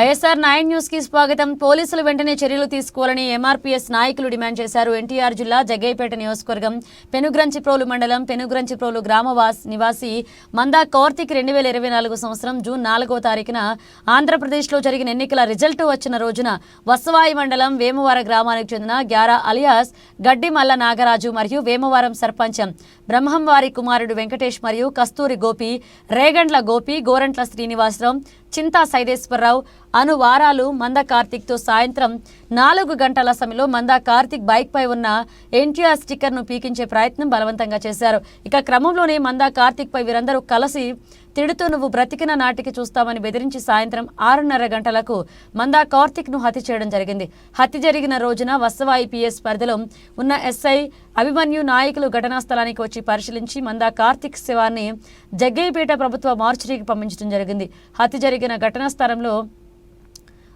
ISR nine న్యూస్కి స్వాగతం. పోలీసులు వెంటనే చర్యలు తీసుకోవాలని ఎంఆర్పీఎస్ నాయకులు డిమాండ్ చేశారు. ఎన్టీఆర్ జిల్లా జగ్గైపేట నియోజకవర్గం పెనుగ్రంచిప్రోలు మండలం పెనుగ్రంచిప్రోలు గ్రామవాస్ నివాసి మందా కార్తిక్ రెండు వేల ఇరవై నాలుగు సంవత్సరం జూన్ నాలుగో తారీఖున ఆంధ్రప్రదేశ్లో జరిగిన ఎన్నికల రిజల్ట్ వచ్చిన రోజున వసవాయి మండలం వేమవార గ్రామానికి చెందిన గ్యారా అలియాస్ గడ్డి మల్ల నాగరాజు మరియు వేమవారం సర్పంచం బ్రహ్మంవారి కుమారుడు వెంకటేష్ మరియు కస్తూరి గోపి రేగండ్ల గోపి గోరంట్ల శ్రీనివాసరావు చింతా సైదేశ్వరరావు అను వారాలు మంద కార్తిక్తో సాయంత్రం నాలుగు గంటల సమయంలో మంద కార్తిక్ బైక్పై ఉన్న ఎన్టీఆర్ స్టిక్కర్ను పీకించే ప్రయత్నం బలవంతంగా చేశారు. ఇక క్రమంలోనే మంద కార్తిక్పై వీరందరూ కలిసి తిడుతూ నువ్వు బ్రతికిన నాటికి చూస్తామని బెదిరించి సాయంత్రం ఆరున్నర గంటలకు మందా కార్తిక్ను హత్య చేయడం జరిగింది. హత్య జరిగిన రోజున వస్తవ పిఎస్ పరిధిలో ఉన్న ఎస్ఐ అభిమన్యు నాయకులు ఘటనా స్థలానికి వచ్చి పరిశీలించి మందా కార్తిక్ శివాన్ని జగ్గయ్యపేట ప్రభుత్వ మార్చురీకి పంపించడం జరిగింది. హత్య జరిగిన ఘటనా స్థలంలో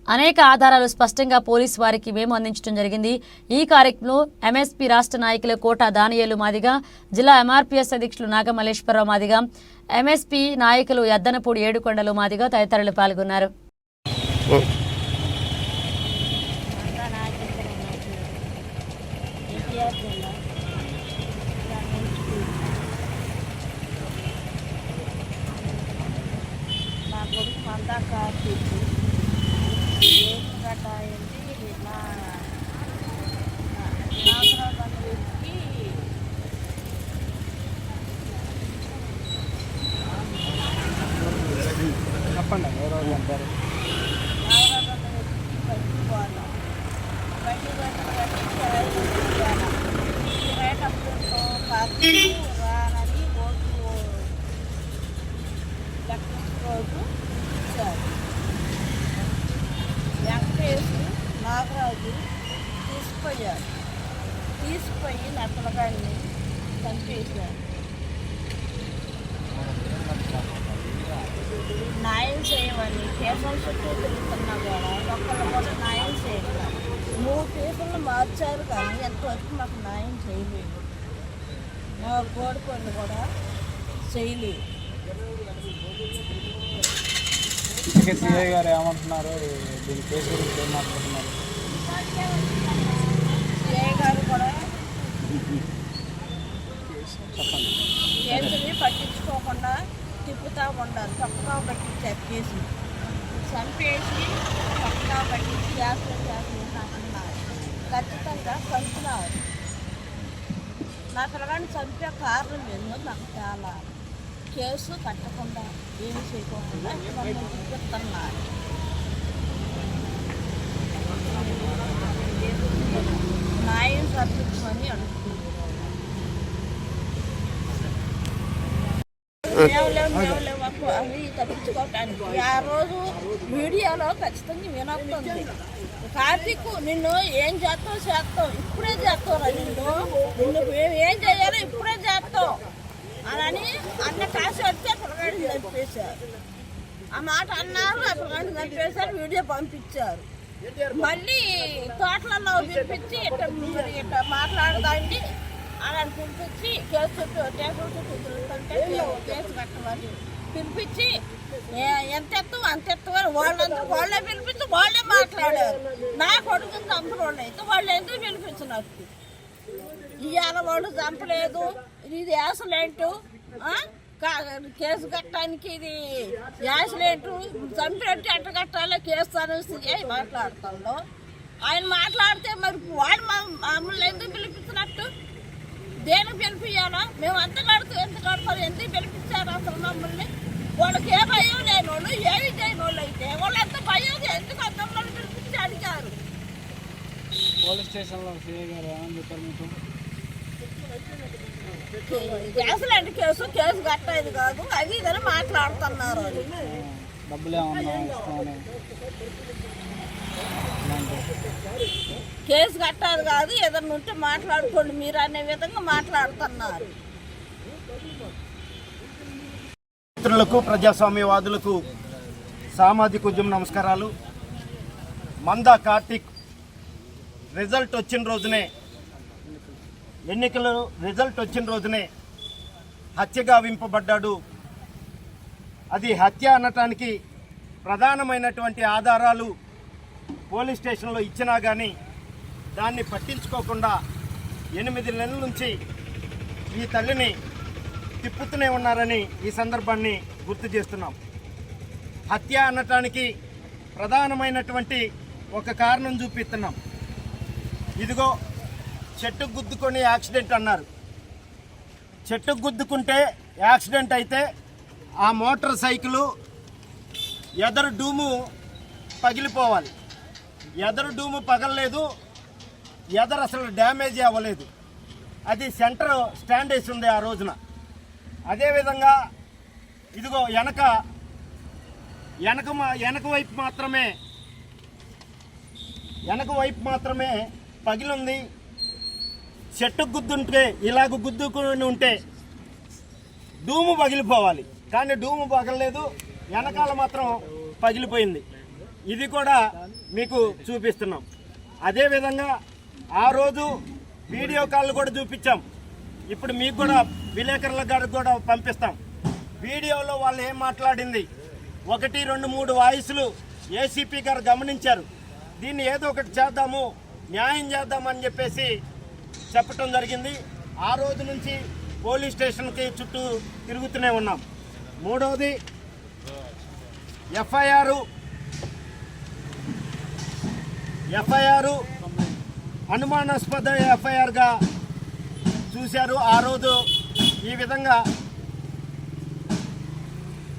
అనేక ఆధారాలు స్పష్టంగా పోలీసు వారికి మేము అందించడం జరిగింది. ఈ కార్యక్రమంలో ఎంఎస్పీ రాష్ట్ర నాయకులు కోట దానియేలు మాదిగా జిల్లా ఎంఆర్పీఎస్ అధ్యక్షులు నాగమల్లేశ్వరరావు మాదిగా ఎంఎస్పీ నాయకులు ఎద్దనపూడి ఏడుకొండలు మాదిగా తదితరులు పాల్గొన్నారు. కొడుకు మందా కార్తీక్ గడ్డ ఏంటి నా నాగరాజు అన్న వ్యక్తికి చెప్పండి ఎవరెవరు అంటారు నాగరాజు అన్న వ్యక్తికి బయటికి పోవాలా బయటికి పోయిన రేటప్పుడు కార్తీక్ రానని చెప్పండి ఏ రోజు ఇచ్చారు వెంకటేశ్వరు నాగరాజు తీసుకుపోయారు. తీసుకుపోయి నక్కలగాన్ని చంపేశారు. న్యాయం చేయమని కేసుల చుట్టూ తిరుగుతున్నా కూడా ఒక్కళ్ళు కూడా న్యాయం చేయలేదు మూడు కేసులు మార్చారు కానీ ఎంతవరకు మాకు న్యాయం చేయలేదు. మా కోడిపళ్ళు కూడా చేయలేదు. సిఐ గారు ఏమంటున్నారు? దీని కేసు గురించి ఏం మాట్లాడుతున్నారు? గారు కూడా కేసుని పట్టించుకోకుండా తిప్పుతూ ఉండాలి. చక్కగా పట్టించి చెప్పేసి చంపేసి చక్కగా పట్టించి చేస్తారు చేస్తున్నారు అన్నారు ఖచ్చితంగా చంపుతున్నారు నా పిల్లగాడిని చంపే కారణం ఏందో నాకు చాలా కేసు కట్టకుండా ఏమి చేయకుండా చెప్తున్నారు చూపిస్తున్నారు న్యాయం తప్పించుకొని అడుగుతుంది అవి తప్పించుకోవటానికి ఆ రోజు మీడియాలో ఖచ్చితంగా వినొస్తుంది కార్తీక్ నిన్ను ఏం చేస్తావు చేస్తావు ఇప్పుడే చేస్తావురా నిన్ను నిన్ను మేము ఏం చేయాలో ఇప్పుడే చేస్తావు అని అన్న కాసి వస్తే పిల్లగాడిని చంపేశారు ఆ మాట అన్నారు ఆ పిల్లగాడిని చంపేశారు వీడియో పంపించారు మళ్ళీ తోటలలో పిలిపించి ఇట్లా మరి ఇట్లా మాట్లాడదాండి అలా పిలిపించి కేసు చుట్టూ టేబుల్ చుట్టూ తిరుగుతుంటే కేసు కట్టమని పిలిపించి ఎంత ఎత్తు అంత ఎత్తు వాళ్ళందరూ వాళ్ళంతా వాళ్ళే పిలిపించి వాళ్ళే మాట్లాడారు. నా కొడుకుని చంపడం అయితే వాళ్ళు ఎందుకు పిలిపించినారు? ఇవాళ వాళ్ళు చంపలేదు. ఇది యాసలేంటు కా- కేసు కట్టడానికి ఇది యాసలేంటు చంపినట్టు ఎట్ట కట్టాలో కేసు అనేసి మాట్లాడతాడు ఆయన మాట్లాడితే మరి వాడు మమ్మల్ని ఎందుకు పిలిపించినట్టు? దేనికి పిలిపియాలా మేము అంత కడుతూ ఎంత కడతారు ఎందుకు పిలిపించారు అసలు మమ్మల్ని వాళ్ళకి ఏ భయం లేని వాళ్ళు ఏమి చేయని వాళ్ళు అయితే వాళ్ళు ఎంత భయం ఎందుకు అంత మమ్మల్ని పిలిపించి అడిగారు? పోలీస్ స్టేషన్లో కేసులు అంటే కేసు కేసు కట్టేది కాదు అది ఇదని మాట్లాడుతున్నారు. డబ్బులు ఏమన్నా కేసు కట్టాలి కాదు ఏదన్నా ఉంటే మాట్లాడుకోండి మీరు అనే విధంగా మాట్లాడుతున్నారు. మిత్రులకు ప్రజాస్వామ్యవాదులకు సామాజిక ఉద్యమ నమస్కారాలు. మందా కార్తిక్ రిజల్ట్ వచ్చిన రోజునే ఎన్నికలు రిజల్ట్ వచ్చిన రోజునే హత్యగా వింపబడ్డాడు. అది హత్య అనటానికి ప్రధానమైనటువంటి ఆధారాలు పోలీస్ స్టేషన్లో ఇచ్చినా కానీ దాన్ని పట్టించుకోకుండా ఎనిమిది నెలల నుంచి ఈ తల్లిని తిప్పుతూనే ఉన్నారని ఈ సందర్భాన్ని గుర్తు చేస్తున్నాం. హత్య అనటానికి ప్రధానమైనటువంటి ఒక కారణం చూపిస్తున్నాం. ఇదిగో చెట్టు గుద్దుకొని యాక్సిడెంట్ అన్నారు. చెట్టు గుద్దుకుంటే యాక్సిడెంట్ అయితే ఆ మోటార్ సైకిలు ఎదరు డూము పగిలిపోవాలి. ఎదరు డూము పగలలేదు ఎదరు అసలు డ్యామేజ్ అవ్వలేదు. అది సెంటర్ స్టాండ్ వేసి ఉంది ఆ రోజున. అదేవిధంగా ఇదిగో వెనక వెనక వెనక వైపు మాత్రమే వెనక వైపు మాత్రమే పగిలింది. చెట్టు గుద్దుంటే ఇలాగ గుద్దుకుని ఉంటే డూము పగిలిపోవాలి. కానీ డూము పగలలేదు వెనకాల మాత్రం పగిలిపోయింది. ఇది కూడా మీకు చూపిస్తున్నాం. అదేవిధంగా ఆ రోజు వీడియో కాల్ కూడా చూపించాం. ఇప్పుడు మీకు కూడా విలేకరుల గారికి కూడా పంపిస్తాం. వీడియోలో వాళ్ళు ఏం మాట్లాడింది? ఒకటి రెండు మూడు వాయిస్లు ఏసీపీ గారు గమనించారు. దీన్ని ఏదో ఒకటి చేద్దాము న్యాయం చేద్దామని చెప్పేసి చెప్పటం జరిగింది. ఆ రోజు నుంచి పోలీస్ స్టేషన్కి చుట్టూ తిరుగుతూనే ఉన్నాం. మూడవది ఎఫ్ఐఆర్ ఎఫ్ఐఆర్ అనుమానాస్పద ఎఫ్ఐఆర్గా చూశారు. ఆ రోజు ఈ విధంగా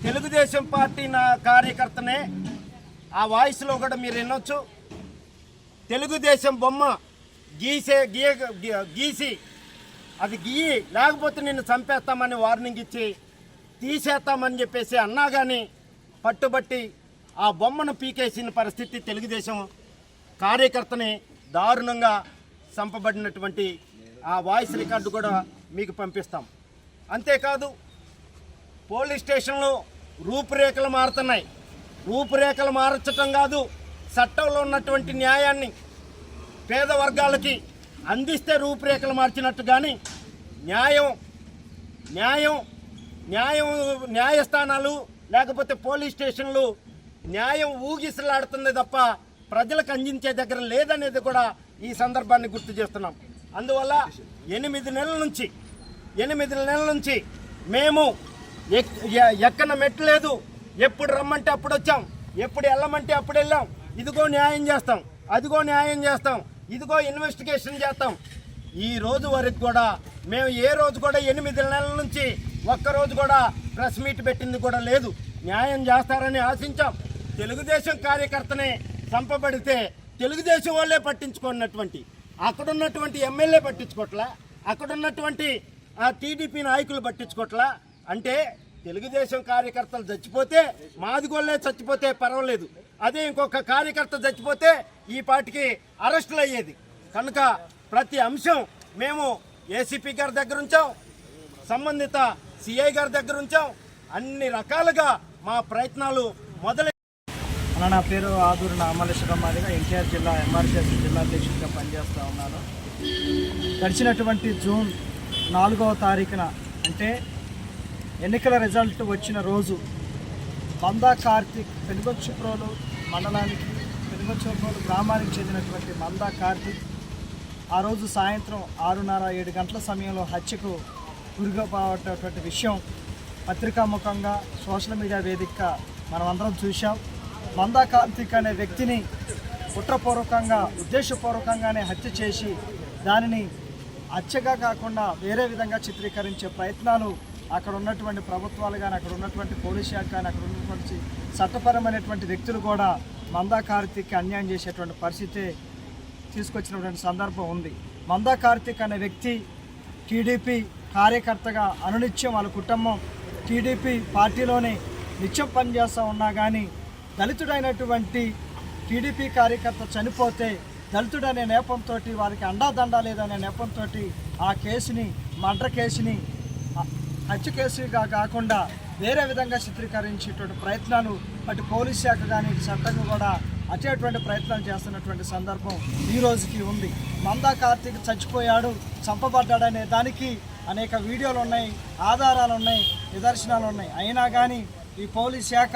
తెలుగుదేశం పార్టీ నా కార్యకర్తనే ఆ వాయిస్లో కూడా మీరు వినొచ్చు. తెలుగుదేశం బొమ్మ గీసే గీయ గీ- గీసి అది గీయి లేకపోతే నిన్ను చంపేస్తామని వార్నింగ్ ఇచ్చి తీసేస్తామని చెప్పేసి అన్నా కానీ పట్టుబట్టి ఆ బొమ్మను పీకేసిన పరిస్థితి తెలుగుదేశం కార్యకర్తని దారుణంగా చంపబడినటువంటి ఆ వాయిస్ రికార్డు కూడా మీకు పంపిస్తాం. అంతేకాదు పోలీస్ స్టేషన్లో రూపురేఖలు మారుతున్నాయి. రూపురేఖలు మార్చటం కాదు చట్టంలో ఉన్నటువంటి న్యాయాన్ని పేద వర్గాలకి అందిస్తే రూపురేఖలు మార్చినట్టు కానీ న్యాయం న్యాయం న్యాయం న్యాయస్థానాలు లేకపోతే పోలీస్ స్టేషన్లు న్యాయం ఊగిసలాడుతుంది తప్ప ప్రజలకు అందించే దగ్గర లేదనేది కూడా ఈ సందర్భాన్ని గుర్తు చేస్తున్నాం. అందువల్ల ఎనిమిది నెలల నుంచి ఎనిమిది నెలల నుంచి మేము ఎక్- ఎ- ఎక్కన మెట్టు లేదు. ఎప్పుడు రమ్మంటే అప్పుడు వచ్చాం. ఎప్పుడు వెళ్ళమంటే అప్పుడు వెళ్ళాం. ఇదిగో న్యాయం చేస్తాం. అదిగో న్యాయం చేస్తాం. ఇదిగో ఇన్వెస్టిగేషన్ చేస్తాం. ఈ రోజు వరకు కూడా మేము ఏ రోజు కూడా ఎనిమిది నెలల నుంచి ఒక్క రోజు కూడా ప్రెస్ మీట్ పెట్టింది కూడా లేదు. న్యాయం చేస్తారని ఆశించాం. తెలుగుదేశం కార్యకర్తనే చంపబడితే తెలుగుదేశం వాళ్ళే పట్టించుకున్నటువంటి అక్కడున్నటువంటి ఎమ్మెల్యే పట్టించుకోవట్లా అక్కడున్నటువంటి ఆ టీడీపీ నాయకులు పట్టించుకోవట్లా అంటే తెలుగుదేశం కార్యకర్తలు చచ్చిపోతే మాదిగోళ్ళే చచ్చిపోతే పర్వాలేదు. అదే ఇంకొక కార్యకర్త చచ్చిపోతే ఈ పాటికి అరెస్టులు అయ్యేది. కనుక ప్రతి అంశం మేము ఏసీపీ గారి దగ్గర ఉంచాం సంబంధిత సిఐ గారి దగ్గర ఉంచాం. అన్ని రకాలుగా మా ప్రయత్నాలు మొదలు అలా నా పేరు ఆదూరు నామలేశ్వరం మాదిగా ఎన్టీఆర్ జిల్లా ఎంఆర్సీఎస్ జిల్లా అధ్యక్షుడిగా పనిచేస్తూ ఉన్నాను. గడిచినటువంటి జూన్ నాలుగవ తారీఖున అంటే ఎన్నికల రిజల్ట్ వచ్చిన రోజు మందా కార్తిక్ పెనుగొచ్చుప్రోలు మండలానికి పెనుగొచ్చుప్రోలు గ్రామానికి చెందినటువంటి మందా కార్తిక్ ఆ రోజు సాయంత్రం ఆరున్నర ఏడు గంటల సమయంలో హత్యకు గురిపోవటటువంటి విషయం పత్రికాముఖంగా సోషల్ మీడియా వేదికగా మనం అందరం చూసాం మందా కార్తిక్ అనే వ్యక్తిని కుట్రపూర్వకంగా ఉద్దేశపూర్వకంగానే హత్య చేసి దానిని హత్యగా కాకుండా వేరే విధంగా చిత్రీకరించే ప్రయత్నాలు అక్కడ ఉన్నటువంటి ప్రభుత్వాలు కానీ అక్కడ ఉన్నటువంటి పోలీస్ శాఖ కానీ అక్కడ ఉన్నటువంటి చట్టపరమైనటువంటి వ్యక్తులు కూడా మందా కార్తిక్ అన్యాయం చేసేటువంటి పరిస్థితి తీసుకొచ్చినటువంటి సందర్భం ఉంది. మందా కార్తిక్ అనే వ్యక్తి టీడీపీ కార్యకర్తగా అనునిత్యం వాళ్ళ కుటుంబం టీడీపీ పార్టీలోనే నిత్యం పనిచేస్తూ ఉన్నా కానీ దళితుడైనటువంటి టీడీపీ కార్యకర్త చనిపోతే దళితుడనే నేపంతో వారికి అండాదండా లేదనే నేపంతో ఆ కేసుని మర్డర్ కేసుని హత్య కేసుగా కాకుండా వేరే విధంగా చిత్రీకరించేటువంటి ప్రయత్నాలు అటు పోలీస్ శాఖ కానీ చట్టంగా కూడా అటువంటి ప్రయత్నాలు చేస్తున్నటువంటి సందర్భం ఈ రోజుకి ఉంది. మందా కార్తీక్ చచ్చిపోయాడు చంపబడ్డాడనే దానికి అనేక వీడియోలు ఉన్నాయి ఆధారాలు ఉన్నాయి నిదర్శనాలు ఉన్నాయి అయినా కానీ ఈ పోలీస్ శాఖ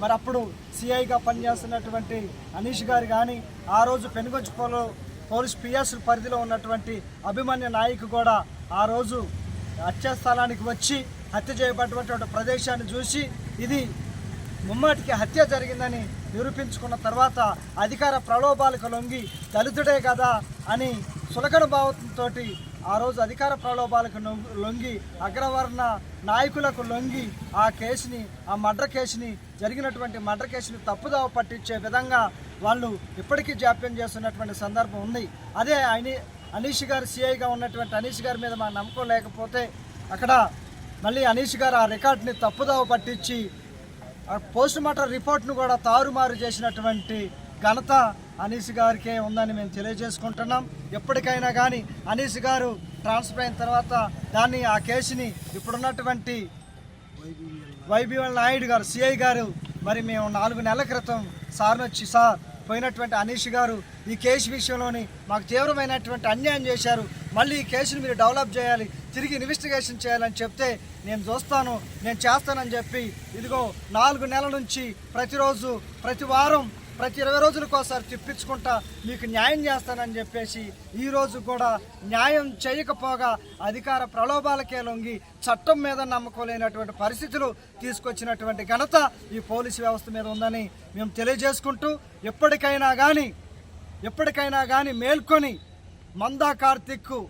మరి అప్పుడు సిఐగా పనిచేస్తున్నటువంటి అనీష్ గారు కానీ ఆ రోజు పెనుగొచ్చుకోలో పోలీస్ పిఎస్ పరిధిలో ఉన్నటువంటి అభిమన్య నాయక్ కూడా ఆ రోజు హత్యాస్థలానికి వచ్చి హత్య చేయబడినటువంటి ప్రదేశాన్ని చూసి ఇది ముమ్మాటికి హత్య జరిగిందని నిరూపించుకున్న తర్వాత అధికార ప్రలోభాలకు లొంగి దళితుడే కదా అని సులకన భావంతో ఆ రోజు అధికార ప్రలోభాలకు లొంగి అగ్రవర్ణ నాయకులకు లొంగి ఆ కేసుని ఆ మర్డర్ కేసుని జరిగినటువంటి మర్డర్ కేసుని తప్పుదావ పట్టించే విధంగా వాళ్ళు ఇప్పటికీ జాప్యం చేస్తున్నటువంటి సందర్భం ఉంది. అదే అని అనీష్ గారు సిఐగా ఉన్నటువంటి అనీష్ గారి మీద మా నమ్మకం లేకపోతే అక్కడ మళ్ళీ అనీష్ గారు ఆ రికార్డుని తప్పుదావ పట్టించి పోస్ట్ మార్టం రిపోర్ట్ను కూడా తారుమారు చేసినటువంటి ఘనత అనీస్ గారికే ఉందని మేము తెలియజేసుకుంటున్నాం. ఎప్పటికైనా కానీ అనీస్ గారు ట్రాన్స్ఫర్ అయిన తర్వాత దాన్ని ఆ కేసుని ఇప్పుడున్నటువంటి వైబీఎల్ నాయుడు గారు సిఐ గారు మరి మేము నాలుగు నెలల క్రితం సార్ని వచ్చి సార్ పోయినటువంటి అనీష్ గారు ఈ కేసు విషయంలోని మాకు తీవ్రమైనటువంటి అన్యాయం చేశారు. మళ్ళీ ఈ కేసుని మీరు డెవలప్ చేయాలి తిరిగి ఇన్వెస్టిగేషన్ చేయాలని చెప్తే నేను చూస్తాను నేను చేస్తానని చెప్పి ఇదిగో నాలుగు నెలల నుంచి ప్రతిరోజు ప్రతి వారం ప్రతి ఇరవై రోజులకు ఒకసారి తిప్పించుకుంటా మీకు న్యాయం చేస్తానని చెప్పేసి ఈరోజు కూడా న్యాయం చేయకపోగా అధికార ప్రలోభాలకే లొంగి చట్టం మీద నమ్మకం లేనటువంటి పరిస్థితులు తీసుకొచ్చినటువంటి ఘనత ఈ పోలీసు వ్యవస్థ మీద ఉందని మేము తెలియజేసుకుంటూ ఎప్పటికైనా కానీ ఎప్పటికైనా కానీ మేల్కొని మందా కార్తిక్కు